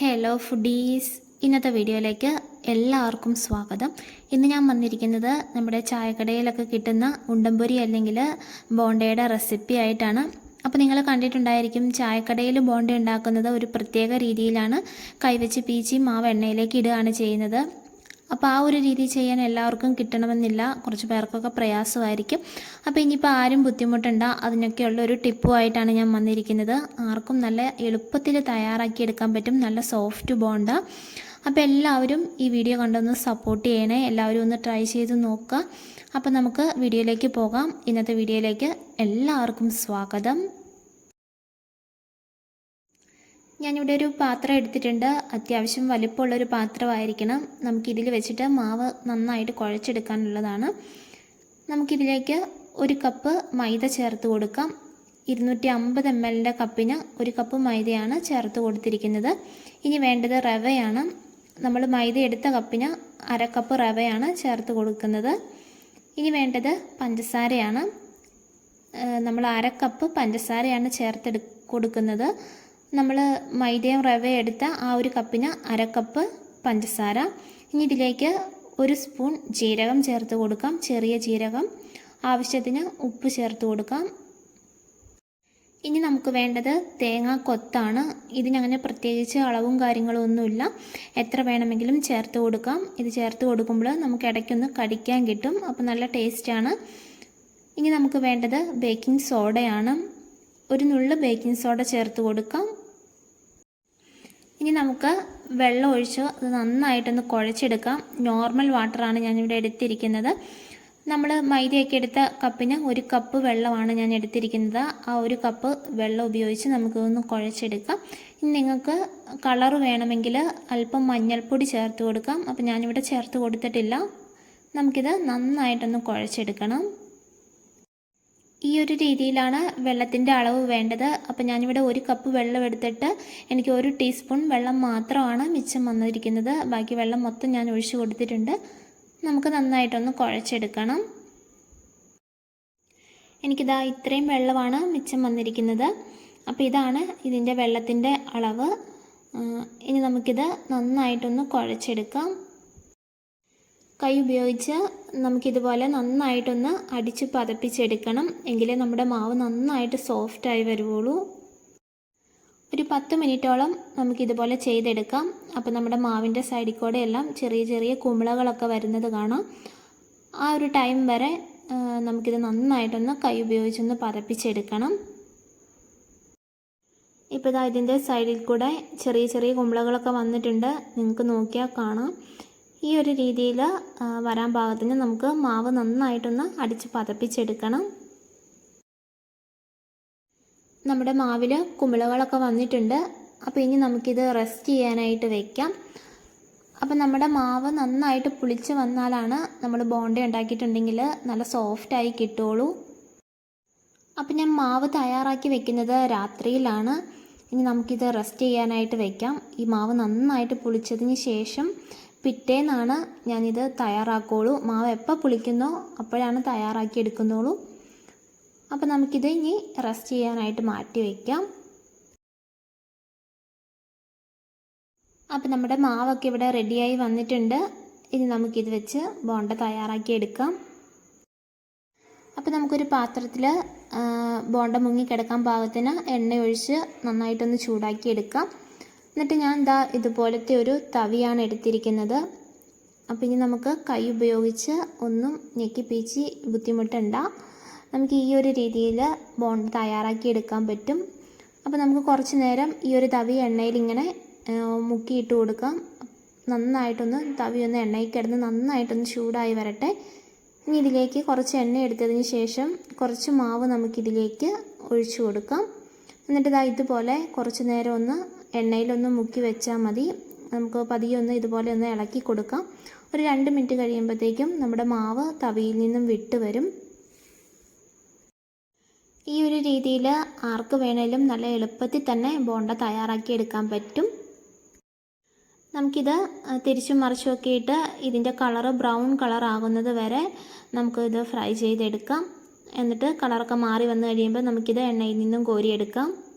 Hello foodies ഇന്നത്തെ വീഡിയോയിലേക്ക് എല്ലാവർക്കും സ്വാഗതം. ഇന്ന് ഞാൻ വന്നിരിക്കുന്നത് നമ്മുടെ ചായക്കടയിലൊക്കെ കിട്ടുന്ന ഉണ്ടംപൊരി അല്ലെങ്കിൽ ബോണ്ടയുടെ റെസിപ്പി ആയിട്ടാണ്. അപ്പോൾ നിങ്ങൾ കണ്ടിട്ടുണ്ടായിരിക്കും ചായക്കടയിൽ ബോണ്ട ഉണ്ടാക്കുന്നത് ഒരു പ്രത്യേക രീതിയിലാണ്. കൈവച്ച് പീച്ചി മാവ് എണ്ണയിലേക്ക് ഇടുകയാണ് ചെയ്യുന്നത്. അപ്പോൾ ആ ഒരു രീതി ചെയ്യാൻ എല്ലാവർക്കും കിട്ടണമെന്നില്ല. കുറച്ച് പേർക്കൊക്കെ പ്രയാസമായിരിക്കും. അപ്പോൾ ഇനിയിപ്പോൾ ആരും ബുദ്ധിമുട്ടണ്ട. അതിനൊക്കെയുള്ള ഒരു ടിപ്പുമായിട്ടാണ് ഞാൻ വന്നിരിക്കുന്നത്. ആർക്കും നല്ല എളുപ്പത്തിൽ തയ്യാറാക്കിയെടുക്കാൻ പറ്റും. നല്ല സോഫ്റ്റ് ബോണ്ട. അപ്പോൾ എല്ലാവരും ഈ വീഡിയോ കണ്ടൊന്ന് സപ്പോർട്ട് ചെയ്യണേ. എല്ലാവരും ഒന്ന് ട്രൈ ചെയ്ത് നോക്കുക. അപ്പോൾ നമുക്ക് വീഡിയോയിലേക്ക് പോകാം. ഇന്നത്തെ വീഡിയോയിലേക്ക് എല്ലാവർക്കും സ്വാഗതം. ഞാനിവിടെ ഒരു പാത്രം എടുത്തിട്ടുണ്ട്. അത്യാവശ്യം വലിപ്പമുള്ളൊരു പാത്രമായിരിക്കണം. നമുക്കിതിൽ വെച്ചിട്ട് മാവ് നന്നായിട്ട് കുഴച്ചെടുക്കാനുള്ളതാണ്. നമുക്കിതിലേക്ക് ഒരു കപ്പ് മൈദ ചേർത്ത് കൊടുക്കാം. ഇരുന്നൂറ്റി അമ്പത് എം എല്ലിന്റെ കപ്പിന് ഒരു കപ്പ് മൈദയാണ് ചേർത്ത് കൊടുത്തിരിക്കുന്നത്. ഇനി വേണ്ടത് റവയാണ്. നമ്മൾ മൈദ എടുത്ത കപ്പിന് അര കപ്പ് റവയാണ് ചേർത്ത് കൊടുക്കുന്നത്. ഇനി വേണ്ടത് പഞ്ചസാരയാണ്. നമ്മൾ അര കപ്പ് പഞ്ചസാരയാണ് ചേർത്തെടു കൊടുക്കുന്നത്. നമ്മൾ മൈദയും റവ എടുത്ത ആ ഒരു കപ്പിന് അര കപ്പ് പഞ്ചസാര. ഇനി ഇതിലേക്ക് ഒരു സ്പൂൺ ജീരകം ചേർത്ത് കൊടുക്കാം. ചെറിയ ജീരകം. ആവശ്യത്തിന് ഉപ്പ് ചേർത്ത് കൊടുക്കാം. ഇനി നമുക്ക് വേണ്ടത് തേങ്ങ കൊത്താണ്. ഇതിനങ്ങനെ പ്രത്യേകിച്ച് അളവും കാര്യങ്ങളും ഒന്നുമില്ല. എത്ര വേണമെങ്കിലും ചേർത്ത് കൊടുക്കാം. ഇത് ചേർത്ത് കൊടുക്കുമ്പോൾ നമുക്ക് ഇടയ്ക്കൊന്ന് കടിക്കാൻ കിട്ടും. അപ്പോൾ നല്ല ടേസ്റ്റാണ്. ഇനി നമുക്ക് വേണ്ടത് ബേക്കിംഗ് സോഡയാണ്. ഒരു നുള്ള് ബേക്കിംഗ് സോഡ ചേർത്ത് കൊടുക്കാം. ഇനി നമുക്ക് വെള്ളം ഒഴിച്ച് അത് നന്നായിട്ടൊന്ന് കുഴച്ചെടുക്കാം. നോർമൽ വാട്ടറാണ് ഞാനിവിടെ എടുത്തിരിക്കുന്നത്. നമ്മൾ മൈദയൊക്കെ എടുത്ത കപ്പിന് ഒരു കപ്പ് വെള്ളമാണ് ഞാൻ എടുത്തിരിക്കുന്നത്. ആ ഒരു കപ്പ് വെള്ളം ഉപയോഗിച്ച് നമുക്കൊന്ന് കുഴച്ചെടുക്കാം. ഇനി നിങ്ങൾക്ക് കളർ വേണമെങ്കിൽ അല്പം മഞ്ഞൾപ്പൊടി ചേർത്ത് കൊടുക്കാം. അപ്പോൾ ഞാനിവിടെ ചേർത്ത് കൊടുത്തിട്ടില്ല. നമുക്കിത് നന്നായിട്ടൊന്ന് കുഴച്ചെടുക്കണം. ഈ ഒരു രീതിയിലാണ് വെള്ളത്തിന്റെ അളവ് വേണ്ടത്. അപ്പോൾ ഞാനിവിടെ ഒരു കപ്പ് വെള്ളം എടുത്തിട്ട് എനിക്ക് ഒരു ടീസ്പൂൺ വെള്ളം മാത്രമാണ് മിച്ചം വന്നിരിക്കുന്നത്. ബാക്കി വെള്ളം മൊത്തം ഞാൻ ഒഴിച്ചു കൊടുത്തിട്ടുണ്ട്. നമുക്ക് നന്നായിട്ടൊന്ന് കുഴച്ചെടുക്കണം. എനിക്കിതാ ഇത്രയും വെള്ളമാണ് മിച്ചം വന്നിരിക്കുന്നത്. അപ്പോൾ ഇതാണ് ഇതിന്റെ വെള്ളത്തിന്റെ അളവ്. ഇനി നമുക്കിത് നന്നായിട്ടൊന്ന് കുഴച്ചെടുക്കാം. കൈ ഉപയോഗിച്ച് നമുക്കിതുപോലെ നന്നായിട്ടൊന്ന് അടിച്ച് പതപ്പിച്ചെടുക്കണം. എങ്കിലേ നമ്മുടെ മാവ് നന്നായിട്ട് സോഫ്റ്റായി വരുവുള്ളൂ. ഒരു പത്ത് മിനിറ്റോളം നമുക്കിതുപോലെ ചെയ്തെടുക്കാം. അപ്പോൾ നമ്മുടെ മാവിന്റെ സൈഡിൽ കൂടെ എല്ലാം ചെറിയ ചെറിയ കുമിളകളൊക്കെ വരുന്നത് കാണാം. ആ ഒരു ടൈം വരെ നമുക്കിത് നന്നായിട്ടൊന്ന് കൈ ഉപയോഗിച്ചൊന്ന് പതപ്പിച്ചെടുക്കണം. ഇപ്പോൾ ഇതാ ഇതിന്റെ സൈഡിൽ കൂടെ ചെറിയ ചെറിയ കുമ്പളകളൊക്കെ വന്നിട്ടുണ്ട്. നിങ്ങൾക്ക് നോക്കിയാൽ കാണാം. ഈ ഒരു രീതിയിൽ വരാൻ പാകത്തിന് നമുക്ക് മാവ് നന്നായിട്ടൊന്ന് അടിച്ച് പതപ്പിച്ചെടുക്കണം. നമ്മുടെ മാവിൽ കുമിളകളൊക്കെ വന്നിട്ടുണ്ട്. അപ്പോൾ ഇനി നമുക്കിത് റെസ്റ്റ് ചെയ്യാനായിട്ട് വെക്കാം. അപ്പോൾ നമ്മുടെ മാവ് നന്നായിട്ട് പുളിച്ച് വന്നാലാണ് നമ്മൾ ബോണ്ട ഉണ്ടാക്കിയിട്ടുണ്ടെങ്കിൽ നല്ല സോഫ്റ്റായി കിട്ടുള്ളൂ. അപ്പോൾ ഞാൻ മാവ് തയ്യാറാക്കി വെക്കുന്നത് രാത്രിയിലാണ്. ഇനി നമുക്കിത് റെസ്റ്റ് ചെയ്യാനായിട്ട് വെക്കാം. ഈ മാവ് നന്നായിട്ട് പുളിച്ചതിന് ശേഷം പിറ്റേന്നാണ് ഞാനിത് തയ്യാറാക്കുള്ളൂ. മാവ് എപ്പോൾ പുളിക്കുന്നോ അപ്പോഴാണ് തയ്യാറാക്കി എടുക്കുന്നുള്ളൂ അപ്പോൾ നമുക്കിത് ഇനി റെസ്റ്റ് ചെയ്യാനായിട്ട് മാറ്റി വയ്ക്കാം അപ്പോൾ നമ്മുടെ മാവൊക്കെ ഇവിടെ റെഡിയായി വന്നിട്ടുണ്ട്. ഇനി നമുക്കിത് വെച്ച് ബോണ്ട തയ്യാറാക്കി എടുക്കാം. അപ്പോൾ നമുക്കൊരു പാത്രത്തിൽ ബോണ്ട മുങ്ങി കിടക്കാൻ പാകത്തിന് എണ്ണ ഒഴിച്ച് നന്നായിട്ടൊന്ന് ചൂടാക്കി എടുക്കാം. എന്നിട്ട് ഞാൻ എന്താ ഇതുപോലത്തെ ഒരു തവിയാണ് എടുത്തിരിക്കുന്നത്. അപ്പോൾ ഇനി നമുക്ക് കൈ ഉപയോഗിച്ച് ഒന്നും ഞെക്കിപ്പിച്ച് പീച്ചി ബുദ്ധിമുട്ടണ്ട. നമുക്ക് ഈ ഒരു രീതിയിൽ ബോണ്ട് തയ്യാറാക്കി എടുക്കാൻ പറ്റും. അപ്പോൾ നമുക്ക് കുറച്ച് നേരം ഈ ഒരു തവി എണ്ണയിൽ ഇങ്ങനെ മുക്കിയിട്ട് കൊടുക്കാം. നന്നായിട്ടൊന്ന് തവി ഒന്ന് എണ്ണയിൽ കിടന്ന് നന്നായിട്ടൊന്ന് ചൂടായി വരട്ടെ. ഇനി ഇതിലേക്ക് കുറച്ച് എണ്ണ എടുത്തതിന് ശേഷം കുറച്ച് മാവ് നമുക്കിതിലേക്ക് ഒഴിച്ചു കൊടുക്കാം. എന്നിട്ട് ഇതാ ഇതുപോലെ കുറച്ച് നേരം ഒന്ന് എണ്ണയിലൊന്ന് മുക്കി വെച്ചാൽ മതി. നമുക്ക് പതിയെ ഒന്ന് ഇതുപോലെ ഒന്ന് ഇളക്കി കൊടുക്കാം. ഒരു രണ്ട് മിനിറ്റ് കഴിയുമ്പോഴത്തേക്കും നമ്മുടെ മാവ് തവിയിൽ നിന്നും വിട്ട് വരും. ഈ ഒരു രീതിയിൽ ആർക്ക് വേണേലും നല്ല എളുപ്പത്തിൽ തന്നെ ബോണ്ട തയ്യാറാക്കി എടുക്കാൻ പറ്റും. നമുക്കിത് തിരിച്ചും മറിച്ചുമൊക്കെ ഇട്ട് ഇതിന്റെ കളറ് ബ്രൗൺ കളർ ആകുന്നത് വരെ നമുക്കിത് ഫ്രൈ ചെയ്തെടുക്കാം. എന്നിട്ട് കളറൊക്കെ മാറി വന്നു കഴിയുമ്പോൾ നമുക്കിത് എണ്ണയിൽ നിന്നും കോരിയെടുക്കാം.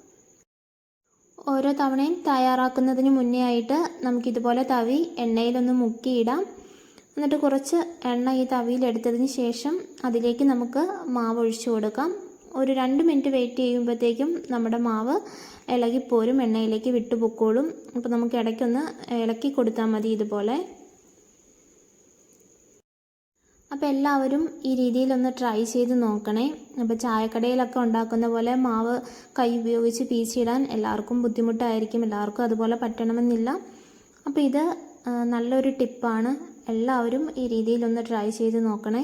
ഓരോ തവണയും തയ്യാറാക്കുന്നതിന് മുന്നേ ആയിട്ട് നമുക്കിതുപോലെ തവി എണ്ണയിലൊന്ന് മുക്കിയിടാം. എന്നിട്ട് കുറച്ച് എണ്ണ ഈ തവിയിലെടുത്തതിന് ശേഷം അതിലേക്ക് നമുക്ക് മാവ് ഒഴിച്ചു കൊടുക്കാം. ഒരു രണ്ട് മിനിറ്റ് വെയിറ്റ് ചെയ്യുമ്പോഴത്തേക്കും നമ്മുടെ മാവ് ഇളകിപ്പോരും എണ്ണയിലേക്ക് വിട്ടുപൊക്കോളും. അപ്പോൾ നമുക്ക് ഇടയ്ക്കൊന്ന് ഇളക്കി കൊടുത്താൽ മതി ഇതുപോലെ. അപ്പോൾ എല്ലാവരും ഈ രീതിയിലൊന്ന് ട്രൈ ചെയ്ത് നോക്കണേ. അപ്പോൾ ചായക്കടയിലൊക്കെ ഉണ്ടാക്കുന്ന പോലെ മാവ് കൈ ഉപയോഗിച്ച് പീച്ചിടാൻ എല്ലാവർക്കും ബുദ്ധിമുട്ടായിരിക്കും. എല്ലാവർക്കും അതുപോലെ പറ്റണമെന്നില്ല. അപ്പോൾ ഇത് നല്ലൊരു ടിപ്പാണ്. എല്ലാവരും ഈ രീതിയിലൊന്ന് ട്രൈ ചെയ്ത് നോക്കണേ.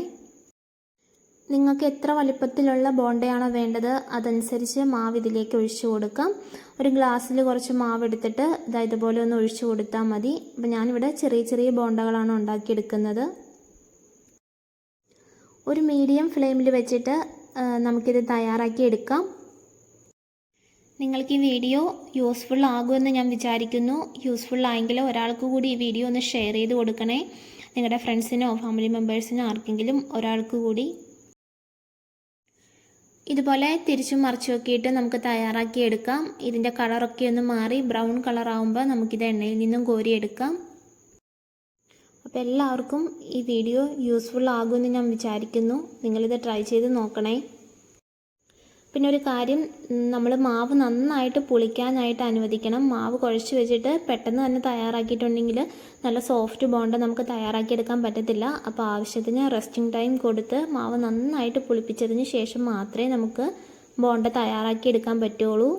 നിങ്ങൾക്ക് എത്ര വലിപ്പത്തിലുള്ള ബോണ്ടയാണോ വേണ്ടത് അതനുസരിച്ച് മാവ് ഇതിലേക്ക് ഒഴിച്ചു കൊടുക്കാം. ഒരു ഗ്ലാസ്സിൽ കുറച്ച് മാവ് എടുത്തിട്ട് ഇതാ ഇതുപോലെ ഒന്ന് ഒഴിച്ചു കൊടുത്താൽ മതി. അപ്പം ഞാനിവിടെ ചെറിയ ചെറിയ ബോണ്ടകളാണ് ഉണ്ടാക്കിയെടുക്കുന്നത്. ഒരു മീഡിയം ഫ്ലെയിമിൽ വെച്ചിട്ട് നമുക്കിത് തയ്യാറാക്കി എടുക്കാം. നിങ്ങൾക്ക് ഈ വീഡിയോ യൂസ്ഫുൾ ആകുമെന്ന് ഞാൻ വിചാരിക്കുന്നു. യൂസ്ഫുൾ ആയെങ്കിൽ ഒരാൾക്ക് കൂടി ഈ വീഡിയോ ഒന്ന് ഷെയർ ചെയ്ത് കൊടുക്കണേ. നിങ്ങളുടെ ഫ്രണ്ട്സിനോ ഫാമിലി മെമ്പേഴ്സിനോ ആർക്കെങ്കിലും ഒരാൾക്ക് കൂടി. ഇതുപോലെ തിരിച്ചും മറിച്ചും നോക്കിയിട്ട് നമുക്ക് തയ്യാറാക്കി എടുക്കാം. ഇതിന്റെ കളറൊക്കെ ഒന്ന് മാറി ബ്രൗൺ കളർ ആകുമ്പോൾ നമുക്കിത് എണ്ണയിൽ നിന്നും കോരിയെടുക്കാം അപ്പോൾ എല്ലാവർക്കും ഈ വീഡിയോ യൂസ്ഫുൾ ആകുമെന്ന് ഞാൻ വിചാരിക്കുന്നു. നിങ്ങളിത് ട്രൈ ചെയ്ത് നോക്കണേ. പിന്നെ ഒരു കാര്യം നമ്മൾ മാവ് നന്നായിട്ട് പുളിക്കാനായിട്ട് അനുവദിക്കണം. മാവ് കുഴച്ച് വെച്ചിട്ട് പെട്ടെന്ന് തന്നെ തയ്യാറാക്കിയിട്ടുണ്ടെങ്കിൽ നല്ല സോഫ്റ്റ് ബോണ്ട നമുക്ക് തയ്യാറാക്കിയെടുക്കാൻ പറ്റത്തില്ല. അപ്പോൾ ആവശ്യത്തിന് റെസ്റ്റിംഗ് ടൈം കൊടുത്ത് മാവ് നന്നായിട്ട് പുളിപ്പിച്ചതിന് ശേഷം മാത്രമേ നമുക്ക് ബോണ്ട തയ്യാറാക്കിയെടുക്കാൻ പറ്റുള്ളൂ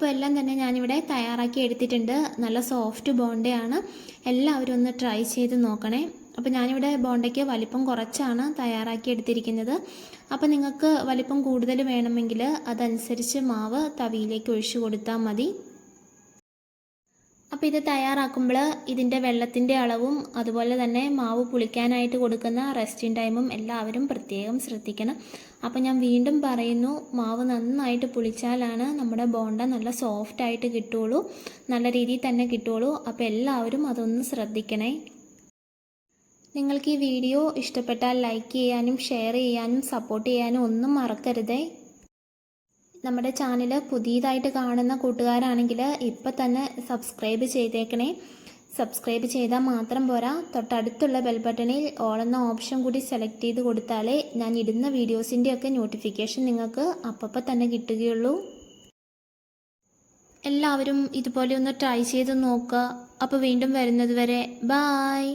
അപ്പോൾ എല്ലാം തന്നെ ഞാനിവിടെ തയ്യാറാക്കി എടുത്തിട്ടുണ്ട്. നല്ല സോഫ്റ്റ് ബോണ്ടയാണ്. എല്ലാവരും ഒന്ന് ട്രൈ ചെയ്ത് നോക്കണേ. അപ്പോൾ ഞാനിവിടെ ബോണ്ടയ്ക്ക് വലിപ്പം കുറച്ചാണ് തയ്യാറാക്കി എടുത്തിരിക്കുന്നത്. അപ്പോൾ നിങ്ങൾക്ക് വലിപ്പം കൂടുതൽ വേണമെങ്കിൽ അതനുസരിച്ച് മാവ് തവിയിലേക്ക് ഒഴിച്ചു കൊടുത്താൽ മതി. അപ്പോൾ ഇത് തയ്യാറാക്കുമ്പോൾ ഇതിന്റെ വെള്ളത്തിന്റെ അളവും അതുപോലെ തന്നെ മാവ് പുളിക്കാനായിട്ട് കൊടുക്കുന്ന റെസ്റ്റിംഗ് ടൈമും എല്ലാവരും പ്രത്യേകം ശ്രദ്ധിക്കണം. അപ്പോൾ ഞാൻ വീണ്ടും പറയുന്നു മാവ് നന്നായിട്ട് പുളിച്ചാലാണ് നമ്മുടെ ബോണ്ട നല്ല സോഫ്റ്റ് ആയിട്ട് കിട്ടുള്ളൂ നല്ല രീതിയിൽ തന്നെ കിട്ടുള്ളൂ. അപ്പോൾ എല്ലാവരും അതൊന്ന് ശ്രദ്ധിക്കണേ. നിങ്ങൾക്ക് ഈ വീഡിയോ ഇഷ്ടപ്പെട്ടാൽ ലൈക്ക് ചെയ്യാനും ഷെയർ ചെയ്യാനും സപ്പോർട്ട് ചെയ്യാനും ഒന്നും മറക്കരുതേ. നമ്മുടെ ചാനൽ പുതിയതായിട്ട് കാണുന്ന കൂട്ടുകാരാണെങ്കിൽ ഇപ്പം തന്നെ സബ്സ്ക്രൈബ് ചെയ്തേക്കണേ. സബ്സ്ക്രൈബ് ചെയ്താൽ മാത്രം പോരാ. തൊട്ടടുത്തുള്ള ബെൽ ബട്ടണിൽ ഓൾ എന്ന ഓപ്ഷൻ കൂടി സെലക്ട് ചെയ്ത് കൊടുത്താലേ ഞാൻ ഇടുന്ന വീഡിയോസിന്റെയൊക്കെ നോട്ടിഫിക്കേഷൻ നിങ്ങൾക്ക് അപ്പപ്പം തന്നെ കിട്ടുകയുള്ളൂ. എല്ലാവരും ഇതുപോലെ ഒന്ന് ട്രൈ ചെയ്ത് നോക്കുക. അപ്പോൾ വീണ്ടും വരുന്നത് വരെ. ബായ്